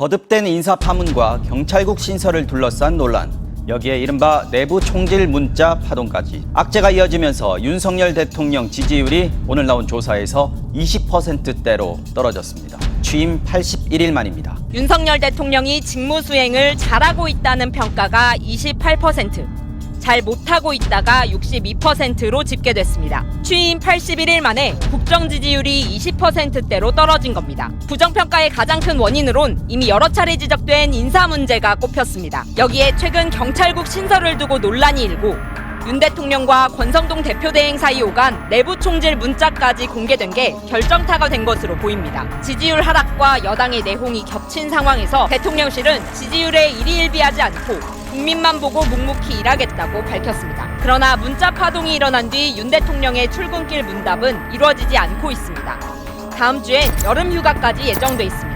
거듭된 인사 파문과 경찰국 신설을 둘러싼 논란. 여기에 이른바 내부 총질 문자 파동까지 악재가 이어지면서 윤석열 대통령 지지율이 오늘 나온 조사에서 20%대로 떨어졌습니다. 취임 81일 만입니다. 윤석열 대통령이 직무 수행을 잘하고 있다는 평가가 28%, 잘 못하고 있다가 62%로 집계됐습니다. 취임 81일 만에 국정 지지율이 20%대로 떨어진 겁니다. 부정평가의 가장 큰 원인으론 이미 여러 차례 지적된 인사 문제가 꼽혔습니다. 여기에 최근 경찰국 신설을 두고 논란이 일고 윤 대통령과 권성동 대표 대행 사이 오간 내부 총질 문자까지 공개된 게 결정타가 된 것으로 보입니다. 지지율 하락과 여당의 내홍이 겹친 상황에서 대통령실은 지지율에 일희일비하지 않고 국민만 보고 묵묵히 일하겠다고 밝혔습니다. 그러나 문자 파동이 일어난 뒤 윤 대통령의 출근길 문답은 이루어지지 않고 있습니다. 다음 주엔 여름 휴가까지 예정돼 있습니다.